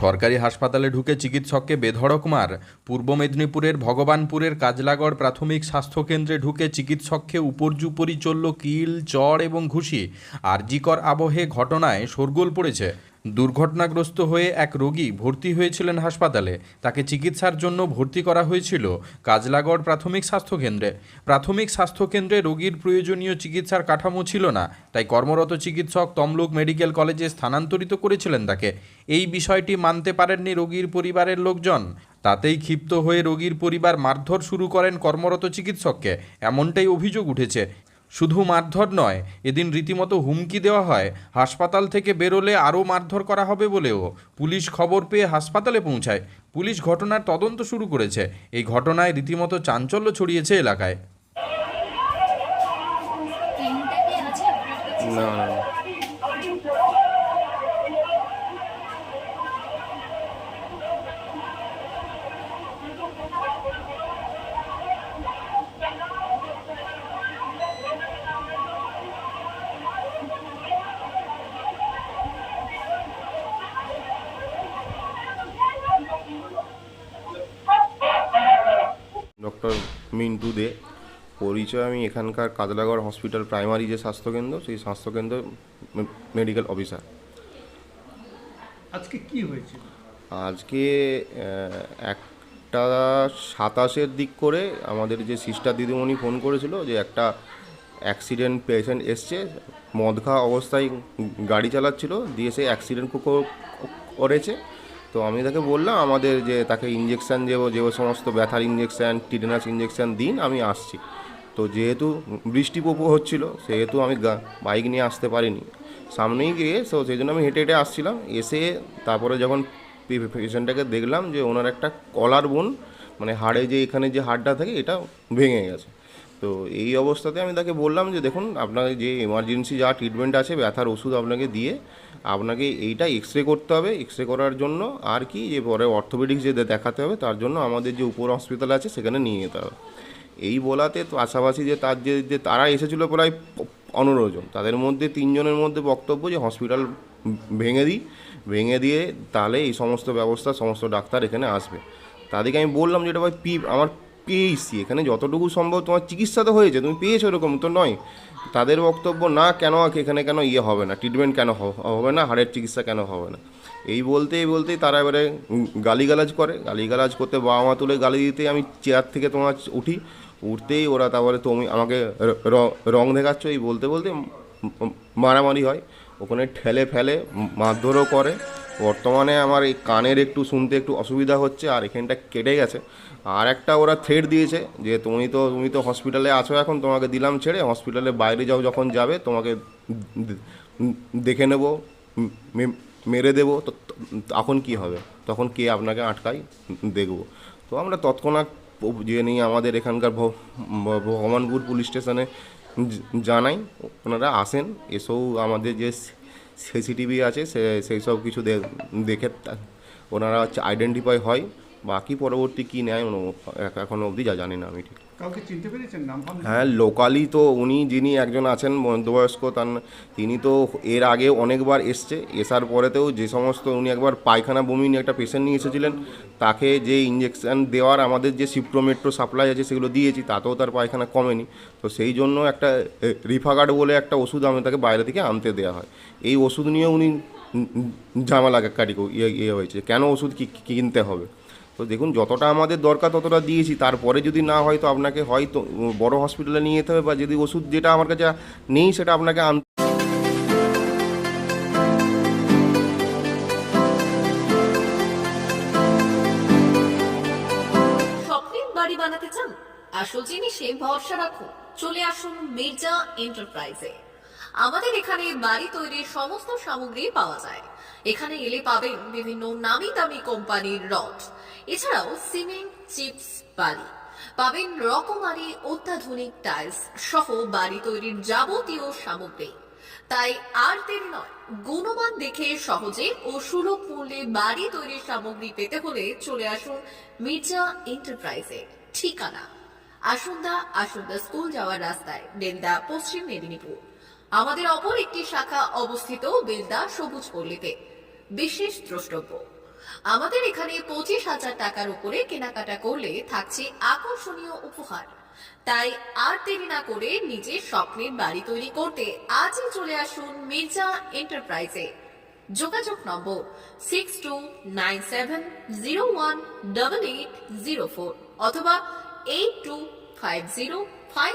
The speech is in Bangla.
সরকারি হাসপাতালে ঢুকে চিকিৎসককে বেধড়ক মার। পূর্ব মেদিনীপুরের ভগবানপুরের কাজলাগড় প্রাথমিক স্বাস্থ্যকেন্দ্রে ঢুকে চিকিৎসককে উপর্যুপরি চলল কিল চড় এবং ঘুষি। আরজিকর আবহে ঘটনায় শোরগোল পড়েছে। দুর্ঘটনাগ্রস্ত হয়ে এক রোগী ভর্তি হয়েছিলেন হাসপাতালে। তাকে চিকিৎসার জন্য ভর্তি করা হয়েছিল কাজলাগড় প্রাথমিক স্বাস্থ্যকেন্দ্রে। প্রাথমিক স্বাস্থ্যকেন্দ্রে রোগীর প্রয়োজনীয় চিকিৎসার কাঠামো ছিল না, তাই কর্মরত চিকিৎসক তমলুক মেডিকেল কলেজে স্থানান্তরিত করেছিলেন তাকে। এই বিষয়টি মানতে পারেননি রোগীর পরিবারের লোকজন। তাতেই ক্ষিপ্ত হয়ে রোগীর পরিবার মারধর শুরু করেন কর্মরত চিকিৎসককে। এমনটাই অভিযোগ উঠেছে। শুধু মারধর নয় এদিন রীতিমতো হুমকি দেওয়া হয় হাসপাতাল থেকে বেরোলে আরও মারধর করা হবে বলেও পুলিশ খবর পেয়ে হাসপাতালে পৌঁছায়। পুলিশ ঘটনার তদন্ত শুরু করেছে। এই ঘটনায় রীতিমতো চাঞ্চল্য ছড়িয়েছে এলাকায়। না। ডক্টর মিন্টু দে পরিচয় আমি এখানকার কাদলাগড় হসপিটাল প্রাইমারি যে স্বাস্থ্যকেন্দ্র সেই স্বাস্থ্যকেন্দ্র মেডিকেল অফিসার আজকে কি হয়েছিল? আজকে একটা সাতাশের দিক করে আমাদের যে সিস্টার দিদিমণি ফোন করেছিল যে একটা অ্যাক্সিডেন্ট পেশেন্ট এসছে মদ খাওয়া অবস্থায় গাড়ি চালাচ্ছিল দিয়ে সে অ্যাক্সিডেন্ট করেছে। তো আমি তাকে বললাম, আমাদের যে তাকে ইঞ্জেকশান যে যে সমস্ত ব্যথার ইঞ্জেকশান টিটেনাস ইঞ্জেকশান দিন, আমি আসছি। তো যেহেতু বৃষ্টি পপু হচ্ছিল, সেহেতু আমি বাইক নিয়ে আসতে পারিনি। সামনেই গিয়ে, তো সেই জন্য আমি হেঁটে হেঁটে আসছিলাম। এসে তারপরে যখন পেশেন্টটাকে দেখলাম যে ওনার একটা কলার বোন মানে হাড়ে যে এখানে যে হাড়টা থাকে, এটা ভেঙে গেছে। তো এই অবস্থাতে আমি তাকে বললাম যে, দেখুন আপনার যে এমার্জেন্সি যা ট্রিটমেন্ট আছে, ব্যথার ওষুধ আপনাকে দিয়ে আপনাকে এইটা এক্স রে করতে হবে। এক্স রে করার জন্য আর কি, যে পরে অর্থোপেডিক্স যে দেখাতে হবে, তার জন্য আমাদের যে উপর হসপিটাল আছে, সেখানে নিয়ে যেতে হবে। এই বলাতে তো পাশাপাশি যে তার যে যে তারা এসেছিল প্রায় পনেরো জন। তাদের মধ্যে তিনজনের মধ্যে বক্তব্য যে হসপিটাল ভেঙে দিই। ভেঙে দিয়ে তাহলে এই সমস্ত ব্যবস্থা, সমস্ত ডাক্তার এখানে আসবে। তাদেরকে আমি বললাম যে, এটা ভাই পি আমার পেয়েছি এখানে যতটুকু সম্ভব তোমার চিকিৎসা তো হয়েছে, তুমি পেয়েছ এরকম তো নয়। তাদের বক্তব্য না কেন এখানে কেন ইয়ে হবে না ট্রিটমেন্ট কেন হবে না হাড়ের চিকিৎসা কেন হবে না। এই বলতেই বলতেই তারা এবারে গালিগালাজ করে। গালিগালাজ করতে বাবা মা তুলে গালি দিতে আমি চেয়ার থেকে তোমার উঠি, উঠতেই ওরা তারপরে তুমি আমাকে রং দেখাচ্ছ, এই বলতে বলতে মারামারি হয়। ওখানে ঠেলে ফেলে, মারধরও করে। বর্তমানে আমার এই কানের একটু শুনতে একটু অসুবিধা হচ্ছে আর এখানটা কেটে গেছে। আর একটা ওরা থ্রেড দিয়েছে যে তুমি তো তুমি তো হসপিটালে আছো এখন, তোমাকে দিলাম ছেড়ে হসপিটালে বাইরে যাও যখন যাবে, তোমাকে দেখে নেব মেরে দেবো, তো, তখন কি হবে? তখন কে আপনাকে আটকায়? দেখব। তো আমরা তৎক্ষণাৎ যে নিয়ে আমাদের এখানকার ভগবানপুর পুলিশ স্টেশনে জানাই, ওনারা আসেন, এসেও আমাদের যে সিসিটিভি আছে সে সেই সব কিছু দেখে ওনারা হচ্ছে আইডেন্টিফাই হয়। বাকি পরবর্তী কী নেয় এখনও অবধি যা জানি না আমি ঠিক। কাউকে চিনতে পেরেছেন? নাম হ্যাঁ লোকালি তো উনি যিনি একজন আছেন মধ্যবয়স্ক তার তিনি তো এর আগে অনেকবার এসছে। এসার পরেতেও যে সমস্ত উনি একবার পায়খানা বমি নিয়ে একটা পেশেন্ট নিয়ে এসেছিলেন তাকে যে ইঞ্জেকশন দেওয়ার আমাদের যে সিপ্রোমেট্রো সাপ্লাই আছে সেগুলো দিয়েছি তাতেও তার পায়খানা কমেনি। তো সেই জন্য একটা রিফাগার্ড বলে একটা ওষুধ আমি তাকে বাইরে থেকে আনতে দেওয়া হয়। এই ওষুধ নিয়ে উনি ঝামেলা কাটি ইয়ে ইয়ে হয়েছে। কেন ওষুধ কিনতে হবে? তো দেখুন, যতটা আমাদের দরকার ততটা দিয়েছি। তারপরে যদি না হয় তো আপনাকে হয়তো বড় হসপিটালে নিয়ে যেতে হবে বা যদি ওষুধ যেটা আমার কাছে নেই সেটা আপনাকে আন স্বপ্নের বাড়ি বানাতে চান? আসল জিনিসে ভরসা রাখুন। চলে আসুন মির্জা এন্টারপ্রাইজে। আমাদের এখানে বাড়ি তৈরির সমস্ত সামগ্রী পাওয়া যায়। এখানে এলে পাবেন বিভিন্ন নামি দামি কোম্পানির রড। এছাড়াও সিমেন্ট, চিপস, বালি। পাবেন রকমারি অত্যাধুনিক টাইলস সহ বাড়ি তৈরির যাবতীয় সামগ্রী। তাই আর দেরি নয়, গুণমান দেখে সহজে ও সুলভ মূল্যে বাড়ি তৈরির সামগ্রী পেতে হলে চলে আসুন মির্জা এন্টারপ্রাইজে। ঠিকানা আসুন্দা আসুন্দা স্কুল যাওয়ার রাস্তায়, বেলদা, পশ্চিম মেদিনীপুর। আমাদের অপর একটি শাখা অবস্থিত বেলদা সবুজ পল্লীতে বিশেষ দ্রষ্টব্য। আমাদের এখানে পঁচিশ হাজার টাকার উপরে কেনাকাটা করলে থাকছে আকর্ষণীয় উপহার। তাই আর দেরি না করে নিজের স্বপ্নের বাড়ি তৈরি করতে আজই চলে আসুন মির্জা এন্টারপ্রাইজে। যোগাযোগ number six two nine seven zero one double eight zero four অথবা eight two five zero five